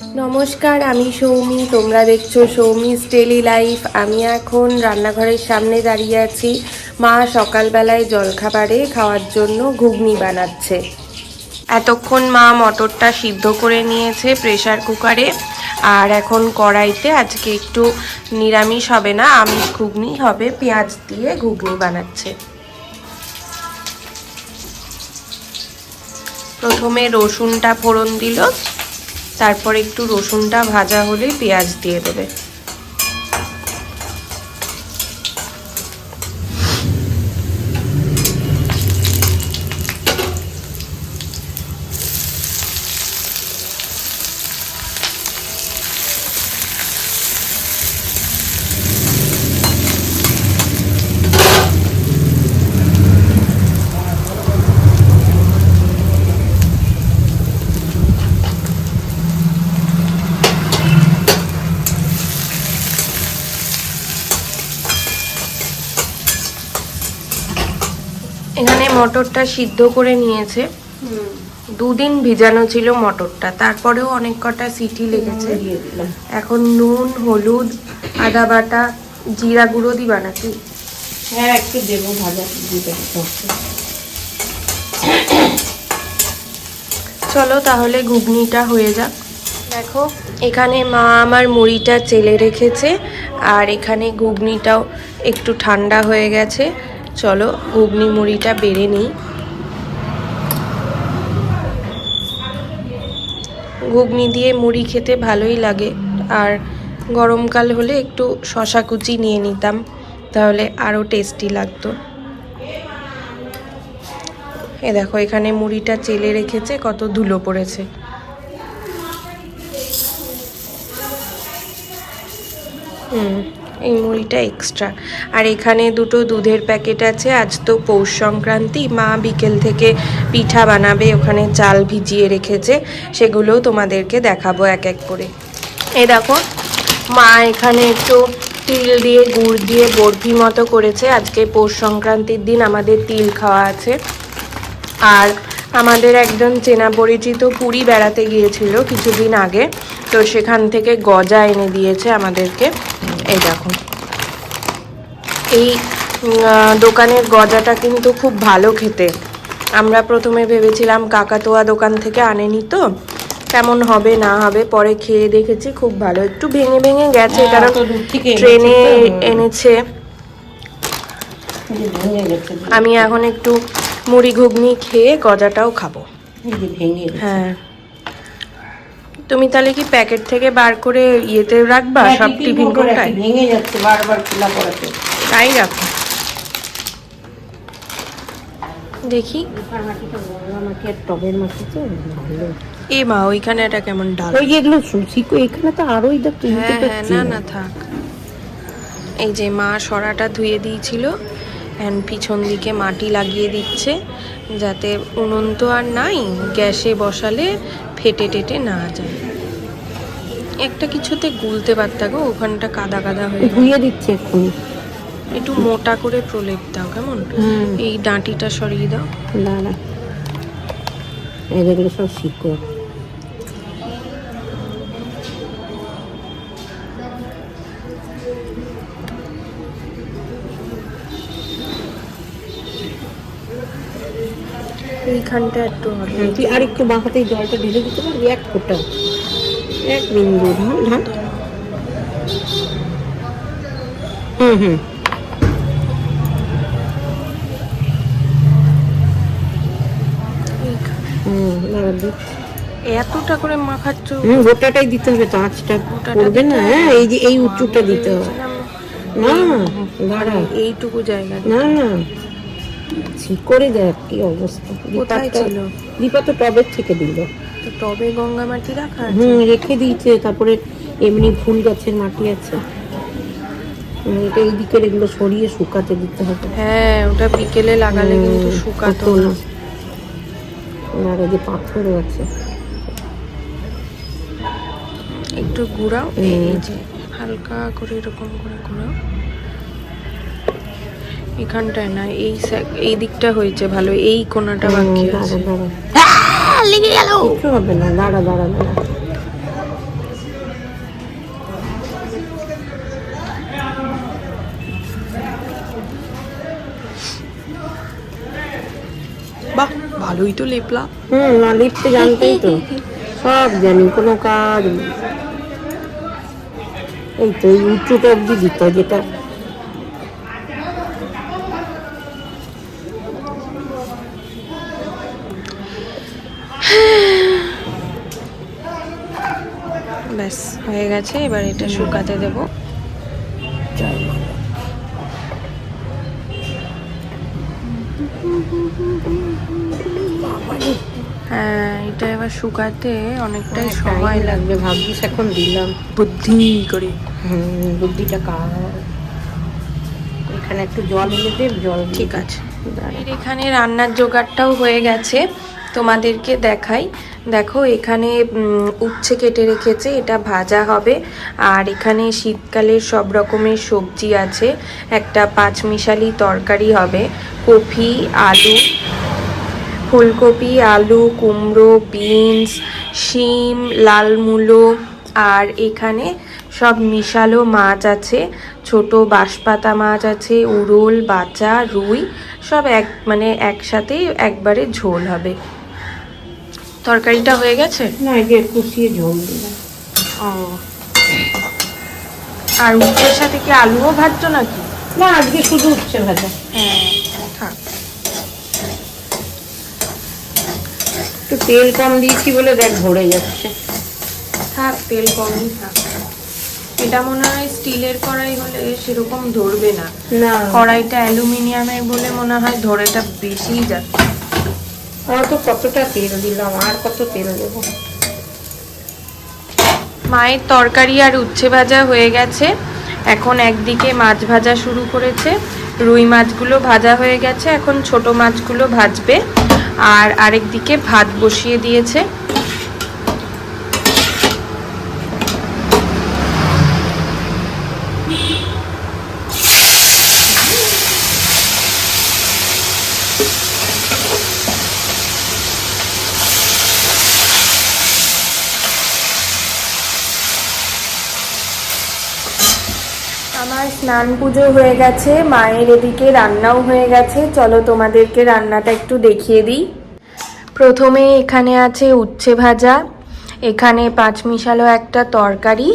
নমস্কার, আমি সৌমি, তোমরা দেখছ সৌমিস ডেলি লাইফ আমি এখন রান্নাঘরের সামনে দাঁড়িয়ে আছি। মা সকালবেলায় জলখাবারে খাওয়ার জন্য ঘুগনি বানাচ্ছে। এতক্ষণ মা মটরটা সিদ্ধ করে নিয়েছে প্রেসার কুকারে। আর এখন কড়াইতে আজকে একটু নিরামিষ হবে না, আমিষ ঘুগনি হবে, পেঁয়াজ দিয়ে ঘুগনি বানাচ্ছে। প্রথমে রসুনটা ফোড়ন দিল। তারপর একটু রসুনটা ভাজা হলে পেঁয়াজ দিয়ে দেবে এখানে মটরটা সিদ্ধ করে নিয়েছে। দুদিন ভিজানো ছিল মটরটা। তারপরেও অনেক কটা সিটি লেগেছে। এখন নুন হলুদ আদা বাটা জিরা গুঁড়ো দিবা নাকি? হ্যাঁ একটু দেবো ভাজা দিতে চলো তাহলে ঘুগনিটা হয়ে যাক। দেখো এখানে মা আমার মুড়িটা চেলে রেখেছে আর এখানে ঘুগনিটাও একটু ঠান্ডা হয়ে গেছে। চলো ঘুগনি মুড়িটা বেড়ে নিই। ঘুগনি দিয়ে মুড়ি খেতে ভালোই লাগে। আর গরমকাল হলে একটু শশা কুচি নিয়ে নিতাম, তাহলে আরও টেস্টি লাগতো। এ দেখো, এখানে মুড়িটা চেলে রেখেছে, কত ধুলো পড়েছে। হুম। এই মুড়িটা এক্সট্রা আর এখানে দুটো দুধের প্যাকেট আছে, আজ তো পৌষ সংক্রান্তি, মা বিকেল থেকে পিঠা বানাবে, ওখানে চাল ভিজিয়ে রেখেছে সেগুলোও তোমাদেরকে দেখাবো এক এক করে। এ দেখো, মা এখানে একটু তিল দিয়ে, গুড় দিয়ে বরফি মতো করেছে। আজকে পৌষ সংক্রান্তির দিন আমাদের তিল খাওয়া আছে। আর আমাদের একজন চেনা পরিচিত পুরী বেড়াতে গিয়েছিল কিছুদিন আগে। তো সেখান থেকে গজা এনে দিয়েছে আমাদেরকে। এই দেখো। এই দোকানের গজাটা কিন্তু খুব ভালো খেতে। আমরা প্রথমে ভেবেছিলাম কাকাতোয়া দোকান থেকে আনেনি তো। কেমন হবে না হবে পরে খেয়ে দেখেছি খুব ভালো। একটু ভেঙে ভেঙে গেছে হ্যাঁ, কারণ ট্রেনে এনেছে। আমি এখন একটু মুড়ি ঘুগনি খেয়ে গজাটাও খাব। হ্যাঁ। তুমি তাহলে কি প্যাকেট থেকে বার করে ইয়েতে রাখবা হ্যাঁ, সব টিফিন কৌটো কোটায় ভেঙে যাচ্ছে বারবার খোলা পড়াতে তাই রাখো। দেখি। টবের মাটি তো ভালো এ মা ওইখানে এটা কেমন ডাল। ওই যে এগুলো সুশিকো এখানে তো আরোই দেখ হ্যাঁ হ্যাঁ না না না থাক। এই যে মা সরাটা ধুয়ে দিয়েছিল অ্যান্ড পিছন দিকে মাটি লাগিয়ে দিচ্ছে। যাতে উনুন তো আর নাই গ্যাসে বসালে ফেটে টেটে না যায়। একটা কিছুতে গুলতে পারতা গো ওখানটা কাদা কাদা হয়ে। ধুয়ে দিচ্ছে এক্ষুনি। একটু মোটা করে প্রলেপ দাও কেমন? এই ডাঁটিটা সরিয়ে দাও। না এই যেগুলো সব শিকড়। এইখানটা একটু হবে। হ্যাঁ, তুই আর একটু বাঁ হাতে জলটা ঢেলে দিতে পারবি? এক ফোঁটা। এক বিন্দু ধান ধান হুম হুম। এতটা করে মাখাচ্ছ? হুম গোটাটাই দিতে হবে তো আঁচটা পড়বে না হ্যাঁ এই যে এই উঁচুটা দিতে হবে। না দাঁড়া। এইটুকু জায়গা না না। করে দেখ কি অবস্থা? কোথায় ছিল? দীপা তো টবের থেকে দিল। তো টবে গঙ্গা মাটি রাখা আছে? হুম রেখে দিয়েছে তারপরে এমনি ফুল গাছের মাটি আছে। এটা এই দিকের এগুলো সরিয়ে শুকাতে দিতে হবে। হ্যাঁ ওটা বিকেলে লাগালে কিন্তু শুকাতো না। আর এই যে পাথরও আছে। একটু ঘুরাও। হুম। এই যে হালকা করে এরকম করে ঘুরাও। এখানটায় না এই এই দিকটা হয়েছে ভালো এই কোনাটা বাকি আছে। হ্যাঁ, লেগে গেল। কিছু হবে না দাঁড়া দাঁড়া বাহ ভালোই তো লেপলা। হুম না লিপতে জানতেই তো। সব জানি কোনো কাজ এই তো এই উঁচুটা অব্দি দিত যেটা। গেছে এবার এটা শুকাতে দেব। হ্যাঁ এটা এবার শুকাতে অনেকটাই সময় লাগবে। ভাগ্যিস এখন দিলাম। বুদ্ধি করে। হুম বুদ্ধিটা কার এখানে একটু জল এনে দে জল ঠিক আছে। এখানে রান্নার জোগাড়টাও হয়ে গেছে। তোমাদেরকে দেখাই। দেখো, এখানে উচ্ছে কেটে রেখেছে, এটা ভাজা হবে। আর এখানে শীতকালের সব রকমের সবজি আছে। একটা পাঁচমিশালি তরকারি হবে। কপি, আলু, ফুলকপি, আলু, কুমড়ো, বিনস, শিম, লাল মূলো, আর এখানে সব মিশালো মাছ আছে। ছোট বাঁশপাতা মাছ আছে উড়োল বাচা, রুই, সব এক মানে একসাথেই একবারে ঝোল হবে। তরকারিটা হয়ে গেছে? না এই যে কুচিয়ে ঝোল দিলাম। ও। আর উচ্ছের সাথে কি আলুও ভাজছো নাকি? না আজকে শুধু উচ্ছে ভাজা। হ্যাঁ থাক। একটু তেল কম দিয়েছি বলে দেখ ভরে যাচ্ছে। থাক তেল কমই থাক। এটা মনে হয় স্টিলের কড়াই হলে সেরকম ধরবে না। না। কড়াইটা অ্যালুমিনিয়ামের বলে মনে হয় ধরেটা বেশিই যাচ্ছে। তো কতটা তেল দিলাম, আর কত তেল দেবো? মায়ের তরকারি আর উচ্ছে ভাজা হয়ে গেছে। এখন একদিকে মাছ ভাজা শুরু করেছে। রুই মাছগুলো ভাজা হয়ে গেছে। এখন ছোট মাছগুলো ভাজবে। আর আরেকদিকে ভাত বসিয়ে দিয়েছে। আমার স্নান পুজো হয়ে গেছে, মায়ের এদিকে রান্নাও হয়ে গেছে। চলো তোমাদেরকে রান্নাটা একটু দেখিয়ে দিই। প্রথমে এখানে আছে উচ্ছে ভাজা, এখানে পাঁচ মিশালো একটা তরকারি।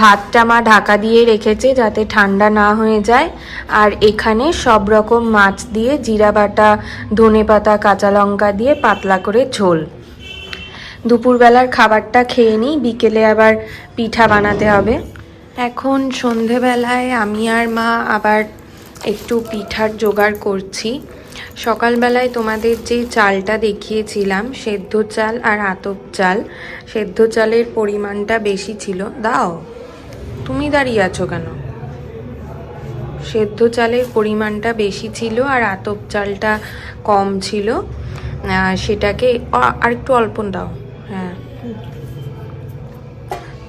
ভাতটা মা ঢাকা দিয়ে রেখেছে যাতে ঠান্ডা না হয়ে যায়। আর এখানে সব রকম মাছ দিয়ে জিরা বাটা, ধনে পাতা, কাঁচা লঙ্কা দিয়ে পাতলা করে ঝোল। দুপুরবেলার খাবারটা খেয়ে নিই, বিকেলে আবার পিঠা বানাতে হবে। এখন সন্ধেবেলায় আমি আর মা আবার একটু পিঠার জোগাড় করছি। সকালবেলায় তোমাদের যে চালটা দেখিয়েছিলাম, সেদ্ধ চাল আর আতপ চাল, সেদ্ধ চালের পরিমাণটা বেশি ছিল। দাও, তুমি দাঁড়িয়ে আছো কেন? সেদ্ধ চালের পরিমাণটা বেশি ছিল আর আতপ চালটা কম ছিল। সেটাকে আর একটু অল্প দাও। হ্যাঁ।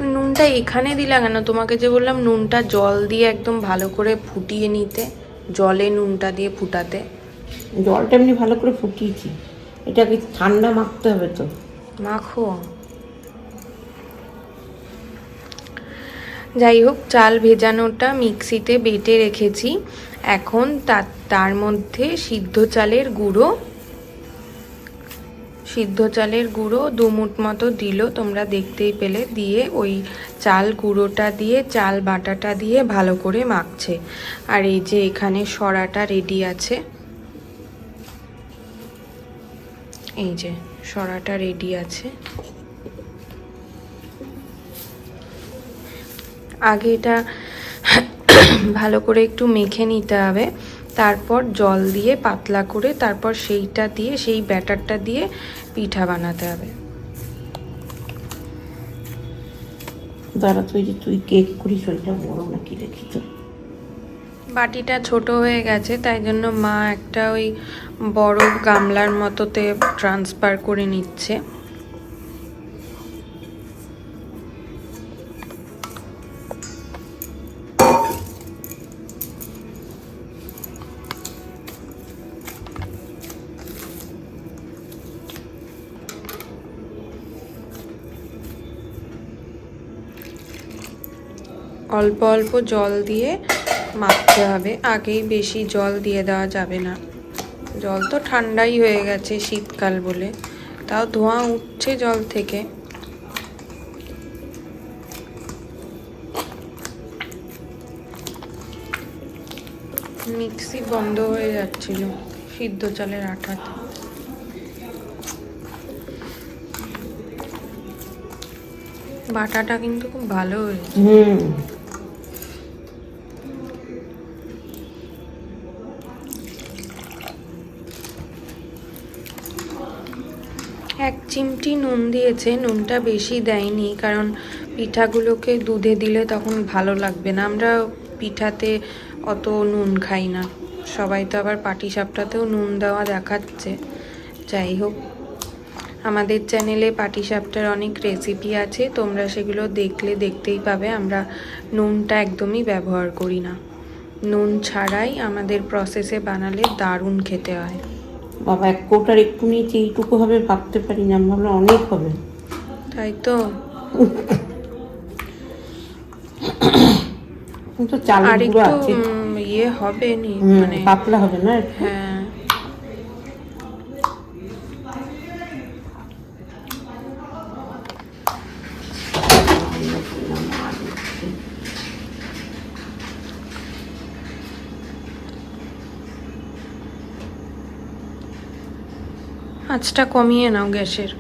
নুনটা এখানে দিলা কেন? তোমাকে যে বললাম নুনটা জল দিয়ে একদম ভালো করে ফুটিয়ে নিতে জলে নুনটা দিয়ে ফুটাতে। জলটা এমনি ভালো করে ফুটিয়েছি। এটাকে ঠান্ডা মাখতে হবে তো। মাখো। যাই হোক চাল ভেজানোটা মিক্সিতে বেটে রেখেছি। এখন তার তার মধ্যে সিদ্ধ চালের গুঁড়ো সিদ্ধ চালের গুঁড়ো দুমুট মতো দিল। তোমরা দেখতেই পেলে দিয়ে ওই চাল গুঁড়োটা দিয়ে, চাল বাটাটা দিয়ে ভালো করে মাখছে। আর এই যে এখানে সরাটা রেডি আছে। এই যে সরাটা রেডি আছে। আগে এটা ভালো করে একটু মেখে নিতে হবে। তারপর জল দিয়ে পাতলা করে তারপর সেইটা দিয়ে সেই ব্যাটারটা দিয়ে পিঠা বানাতে হবে। দাঁড়া তুই যে তুই কেক করিস ওইটা বড় নাকি দেখি তো। বাটিটা ছোট হয়ে গেছে তাই জন্য মা একটা ওই বড় গামলার মতোতে ট্রান্সফার করে নিচ্ছে। অল্প অল্প জল দিয়ে মাখতে হবে। আগেই বেশি জল দিয়ে দেওয়া যাবে না। জল তো ঠান্ডাই হয়ে গেছে শীতকাল বলে। তাও ধোঁয়া উঠছে জল থেকে। মিক্সি বন্ধ হয়ে যাচ্ছিল সিদ্ধ চালের আঠাতে বাটাটা কিন্তু খুব ভালো হয়েছে। এক চিমটি নুন দিয়েছে, নুনটা বেশি দেয়নি, কারণ পিঠাগুলোকে দুধে দিলে তখন ভালো লাগবে না। আমরা পিঠাতে অত নুন খাই না। সবাই তো আবার পাটি সাপটাতেও নুন দেওয়া দেখাচ্ছে। যাই হোক, আমাদের চ্যানেলে পাটি সাপটার অনেক রেসিপি আছে, তোমরা সেগুলো দেখলে দেখতেই পাবে। আমরা নুনটা একদমই ব্যবহার করি না। নুন ছাড়াই আমাদের প্রসেসে বানালে দারুণ খেতে হয়। বাবা এক কোটার একটু নিয়েছি এইটুকু হবে ভাবতে পারি না আমি ভাবলাম অনেক হবে। তাই তো। কিন্তু চাল গুঁড়ো আছে। ইয়ে হবে নি মানে পাতলা হবে না হ্যাঁ। আঁচটা কমিয়ে নাও গ্যাসের।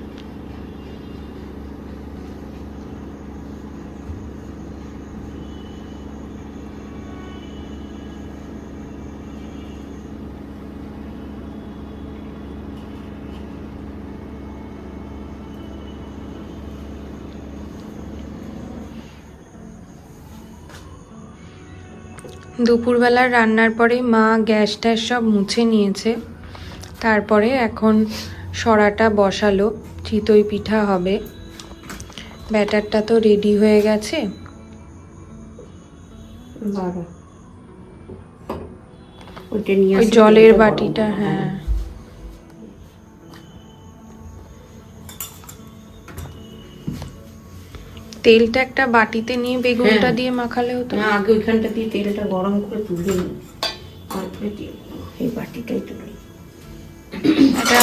দুপুরবেলার রান্নার পরে মা গ্যাস ট্যাস সব মুছে নিয়েছে। তারপরে এখন সরাটা বসালো চিতই পিঠা হবে। ব্যাটারটা তো রেডি হয়ে গেছে। ওই জলের বাটিটা হ্যাঁ। তেলটা একটা বাটিতে নিয়ে বেগুনটা হ্যাঁ। দিয়ে মাখালে হতো। আগে ওইখানটা দিয়ে তেলটা গরম করে তুলে নিই। তারপরে এই বাটিটাই তুলি এটা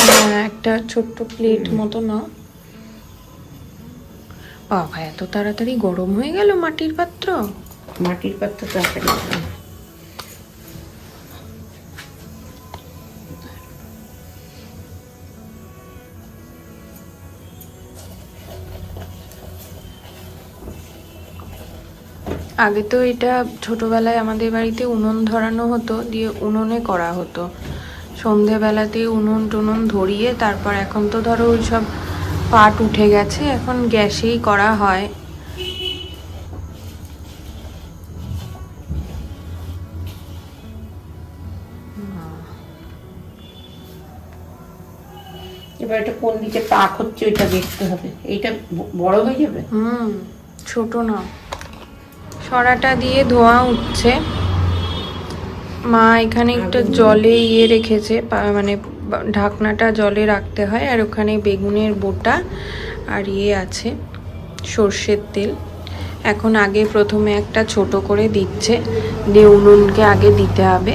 একটা ছোট্ট প্লেট মতো না। বাবা এত তাড়াতাড়ি গরম হয়ে গেল মাটির পাত্র। মাটির পাত্র তাড়াতাড়ি হবে। আগে তো এটা ছোটবেলায় আমাদের বাড়িতে উনুন ধরানো হতো দিয়ে উনুনে করা হতো। সন্ধেবেলাতে উনুন টুনুন ধরিয়ে তারপর এখন তো ধরো ওই সব পাট উঠে গেছে এখন গ্যাসেই করা হয়। এবার এটা কোন দিকে পাক হচ্ছে ওইটা দেখতে হবে। এইটা বড় হয়ে যাবে? হুম ছোট না। সরাটা দিয়ে ধোঁয়া উঠছে। মা এখানে একটা জলে ইয়ে রেখেছে মানে ঢাকনাটা জলে রাখতে হয় আর ওখানে বেগুনের বোটা আর ইয়ে আছে সর্ষের তেল। এখন আগে প্রথমে একটা ছোট করে দিচ্ছে দিয়ে উনুনকে আগে দিতে হবে।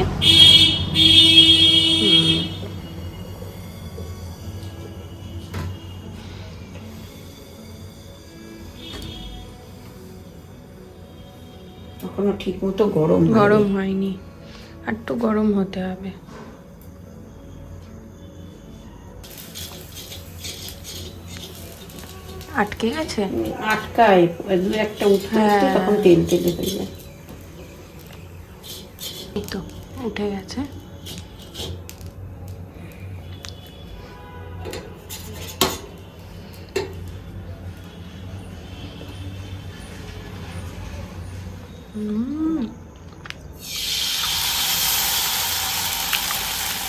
এখনও ঠিক মতো গরম গরম হয়নি। একটু গরম হতে হবে। আটকে গেছে? আটকায় দু একটা উঠে হ্যাঁ। তখন তেল তেলে হয়ে যায়। এই তো উঠে গেছে।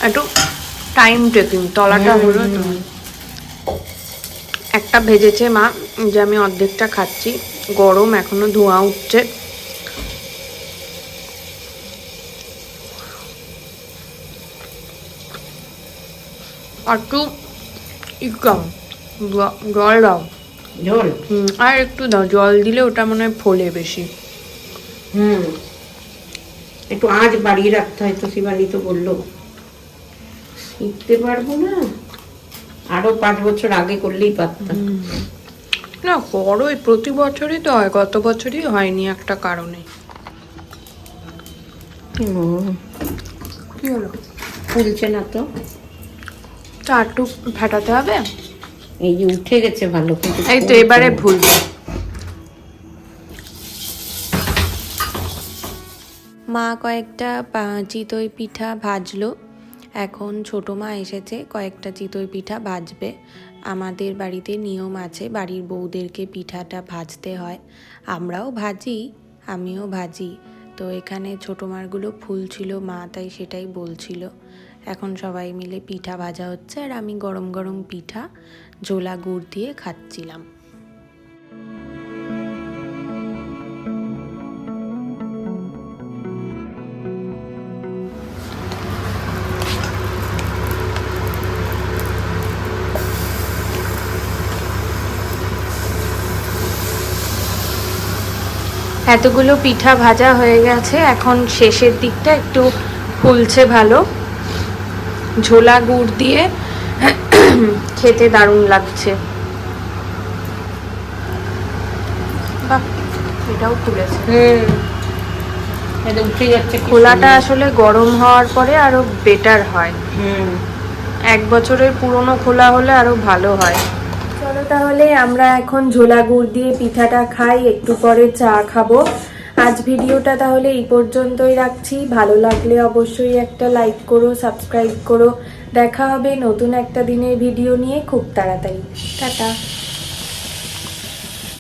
একটু টাইম টেকিং তলাটা হলো একটা ভেজেছে মা যে আমি অর্ধেকটা খাচ্ছি। গরম এখনও ধোঁয়া উঠছে। আর একটু ই দাও জ- জল দাও। হুম, আর একটু দাও জল দিলে ওটা মনে হয় ফোলে বেশি। হুম। একটু আঁচ বাড়িয়ে রাখতে হয় তো শিবানী তো বলল। শিখতে পারব না। আরও পাঁচ বছর আগে করলেই পারতাম। না বড়ই প্রতি বছরই তো হয় গত বছরই হয়নি একটা কারণে। কি হলো? ফুলছে না তো। তা একটু ফাটাতে হবে? এই যে উঠে গেছে ভালো কিন্তু এই তো এবারে। ভুল। মা কয়েকটা পা- চিতই পিঠা ভাজলো। এখন ছোট মা এসেছে, কয়েকটা চিতই পিঠা ভাজবে আমাদের বাড়িতে নিয়ম আছে, বাড়ির বউদেরকে পিঠাটা ভাজতে হয়। আমরাও ভাজি, আমিও ভাজি। তো এখানে ছোটো মারগুলো ফুল ছিল, মা তাই সেটাই বলছিল। এখন সবাই মিলে পিঠা ভাজা হচ্ছে, আর আমি গরম গরম পিঠা, ঝোলা গুড় দিয়ে খাচ্ছিলাম। এতগুলো পিঠা ভাজা হয়ে গেছে। এখন শেষের দিকটা একটু ফুলছে ভালো। ঝোলা গুড় দিয়ে খেতে দারুণ লাগছে। বাহ এটাও কি খোলাটা আসলে গরম হওয়ার পরে আরও বেটার হয়। হুম। এক বছরের পুরনো খোলা হলে আরও ভালো হয়। তাহলে আমরা এখন ঝোলা গুড় দিয়ে পিঠাটা খাই, একটু পরে চা খাব। আজ ভিডিওটা তাহলে এই পর্যন্তই রাখছি। ভালো লাগলে অবশ্যই একটা লাইক করো সাবস্ক্রাইব করো। দেখা হবে নতুন একটা দিনের ভিডিও নিয়ে খুব তাড়াতাড়ি। টাটা।